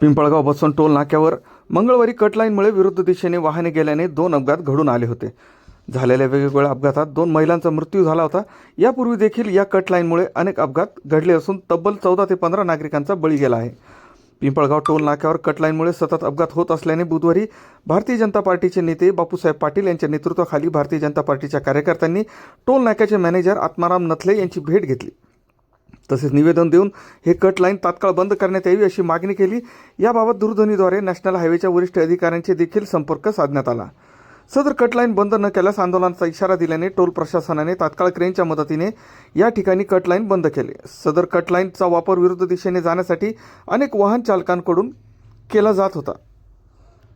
Pimpalgaon toll नाक्यावर मंगळवारी कटलाईनमुळे विरुद्ध दिशेने वाहने गेल्याने दोन अपघात घडून आले होते. झालेल्या वेगवेगळ्या अपघातात दोन महिलांचा मृत्यू झाला होता. यापूर्वी देखील या कटलाईनमुळे अनेक अपघात घडले असून तब्बल चौदा ते पंधरा नागरिकांचा बळी गेला आहे. पिंपळगाव टोल नाक्यावर कटलाईनमुळे सतत अपघात होत असल्याने बुधवारी भारतीय जनता पार्टीचे नेते बापूसाहेब पाटील यांच्या नेतृत्वाखाली भारतीय जनता पार्टीच्या कार्यकर्त्यांनी टोल नाक्याचे मॅनेजर आत्माराम नथले यांची भेट घेतली. तसेच निवेदन देऊन हे कट लाईन तात्काळ बंद करण्यात यावी अशी मागणी केली. याबाबत दूरध्वनीद्वारे नॅशनल हायवेच्या वरिष्ठ अधिकाऱ्यांचे देखील संपर्क साधण्यात आला. सदर कटलाईन बंद न केल्यास आंदोलनाचा इशारा दिल्याने टोल प्रशासनाने तात्काळ क्रेनच्या मदतीने या ठिकाणी कट लाईन बंद केले. सदर कटलाईनचा वापर विरुद्ध दिशेने जाण्यासाठी अनेक वाहन चालकांकडून केला जात होता.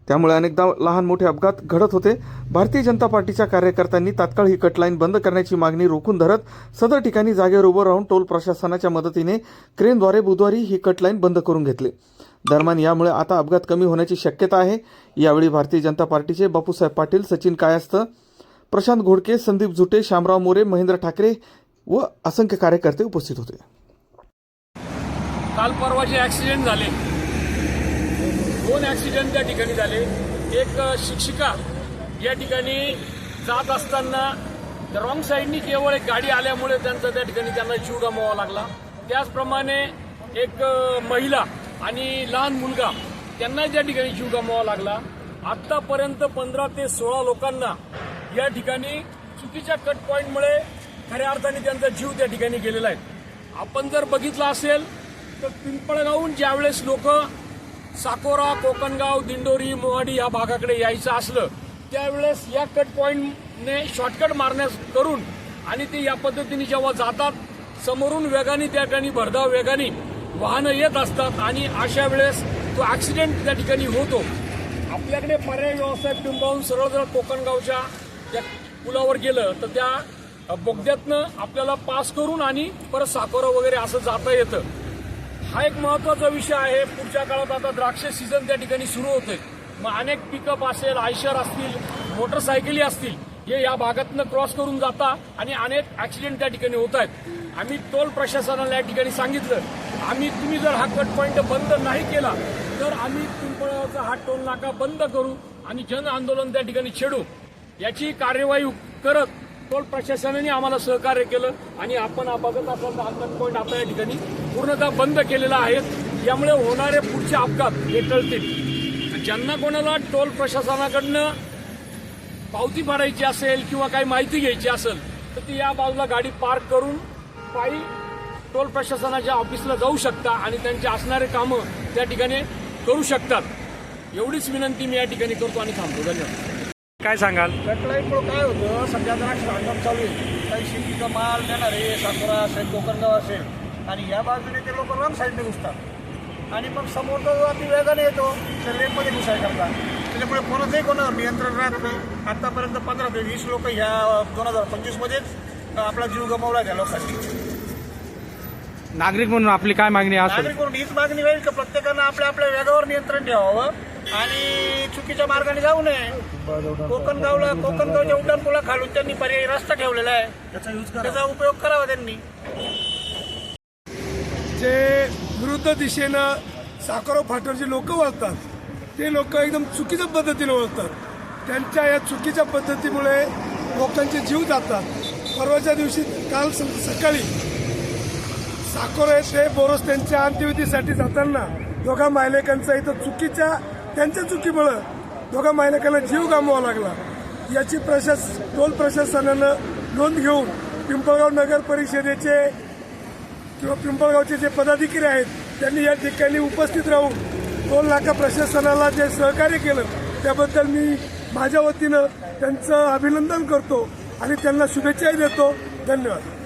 त्यामुळे अनेकदा लहान मोठे अपघात घडत होते. भारतीय जनता पार्टीच्या कार्यकर्त्यांनी तात्काळ ही कटलाईन बंद करण्याची मागणी रोखून धरत सदर ठिकाणी जागेवर उभं राहून टोल प्रशासनाच्या मदतीने क्रेनद्वारे बुधवारी ही कटलाईन बंद करून घेतली. दरम्यान यामुळे आता अपघात कमी होण्याची शक्यता आहे. यावेळी भारतीय जनता पार्टीचे बापूसाहेब पाटील सचिन कायस्थ प्रशांत घोडके संदीप झुटे शामराव मोरे महेंद्र ठाकरे व असंख्य कार्यकर्ते उपस्थित होते. काल परवाचे ॲक्सिडेंट झाले. दोन ॲक्सिडेंट त्या ठिकाणी झाले. एक शिक्षिका या ठिकाणी जात असताना रॉंग साईडनी केवळ एक गाडी आल्यामुळे त्यांचा त्या ठिकाणी त्यांना जीव गमवावा लागला. त्याचप्रमाणे एक महिला आणि लहान मुलगा त्यांना त्या ठिकाणी जीव गमवावा लागला. आतापर्यंत पंधरा ते सोळा लोकांना या ठिकाणी चुकीच्या कट पॉईंटमुळे खऱ्या अर्थाने त्यांचा जीव त्या ठिकाणी गेलेला आहे. आपण जर बघितला असेल तर पिंपळगावहून ज्यावेळेस लोक साकोरा कोकणगाव दिंडोरी मोहाडी या भागाकडे यायचं असलं त्यावेळेस या कट पॉईंटने शॉर्टकट मारण्यास करून आणि ते या पद्धतीने जेव्हा जातात समोरून वेगाने त्या ठिकाणी भरधाव वेगाने वाहनं येत असतात आणि अशा वेळेस तो ॲक्सिडेंट त्या ठिकाणी होतो. आपल्याकडे पर्याय व्यवसाय पिंपळून सरळ जर कोकणगावच्या त्या पुलावर गेलं तर त्या बोगद्यातनं आपल्याला पास करून आणि परत साकोरा वगैरे असं जाता येतं. हा एक महत्त्वाचा विषय आहे. पुढच्या काळात आता द्राक्ष सीझन त्या ठिकाणी सुरू होतोय. मग अनेक पिकअप असेल आयशर असतील मोटरसायकली असतील हे या भागातनं क्रॉस करून जाता आणि अनेक ऍक्सिडेंट त्या ठिकाणी होत आहेत. आम्ही टोल प्रशासनाला या ठिकाणी सांगितलं आम्ही तुम्ही जर हा कट पॉईंट बंद नाही केला तर आम्ही पिंपळावरचा हा टोल नाका बंद करू आणि जन आंदोलन त्या ठिकाणी छेडू. याची कार्यवाही करत टोल प्रशासनाने आम्हाला सहकार्य केलं आणि आपण हा बघत असाल तर हा पॉईंट आपल्या या ठिकाणी. पूर्णतः बंद केलेला आहे. यामुळे होणारे पुढचे अपघात हे टळतील. ज्यांना कोणाला टोल प्रशासनाकडनं पावती भरायची असेल किंवा काही माहिती घ्यायची असेल तर ती या बाजूला गाडी पार्क करून पायी टोल प्रशासनाच्या ऑफिसला जाऊ शकता आणि त्यांचे असणारे कामं त्या ठिकाणी करू शकतात. एवढीच विनंती मी या ठिकाणी करतो आणि थांबतो. धन्यवाद. काय सांगाल? कटलाईमुळं काय होतं सध्या द्राक्ष हंगाम चालू आहे. काही शेतीचा माल देणार आहे साकोरा असेल कोकणगाव असेल आणि या बाजूने ते लोक रंग साईडने घुसतात. आणि मग समोरचा जो अति वेगाने येतो त्या लेनमध्ये घुसाय करतात. त्याच्यामुळे कोणाचंही कोणावर नियंत्रण राहत. नाही आतापर्यंत पंधरा ते वीस लोक ह्या दोन हजार पंचवीसमध्येच आपला जीव गमावला त्या लोकांनी. नागरिक म्हणून आपली काय मागणी नागरिक म्हणून हीच मागणी राहील का प्रत्येकानं आपल्या आपल्या वेगावर नियंत्रण ठेवावं. आणि चुकीच्या मार्गाने जाऊ नये. कोकणगावला कोकणगावच्या उड्डाण पुला खालून त्यांनी पर्यायी रस्ता ठेवलेला आहे. त्याचा उपयोग करावा त्यांनी. जे विरुद्ध दिशेनं साखरो फाटरचे लोक वळतात ते लोक एकदम चुकीच्या पद्धतीने वळतात. त्यांच्या या चुकीच्या पद्धतीमुळे लोकांचे जीव जातात. परवाच्या दिवशी काल स- सकाळी साकोरे ते बोरस त्यांच्या अंत्यविधीसाठी जाताना दोघा मायलेकांचा इथं चुकीच्या त्यांच्या चुकीमुळं दोघा मायलेकांना जीव गमवावा लागला. याची प्रशास टोल प्रशासनानं नोंद घेऊन पिंपळगाव नगर परिषदेचे किंवा पिंपळगावचे जे पदाधिकारी आहेत त्यांनी या ठिकाणी उपस्थित राहून टोल नाका प्रशासनाला जे सहकार्य केलं त्याबद्दल मी माझ्या वतीनं त्यांचं अभिनंदन करतो आणि त्यांना शुभेच्छाही देतो. धन्यवाद.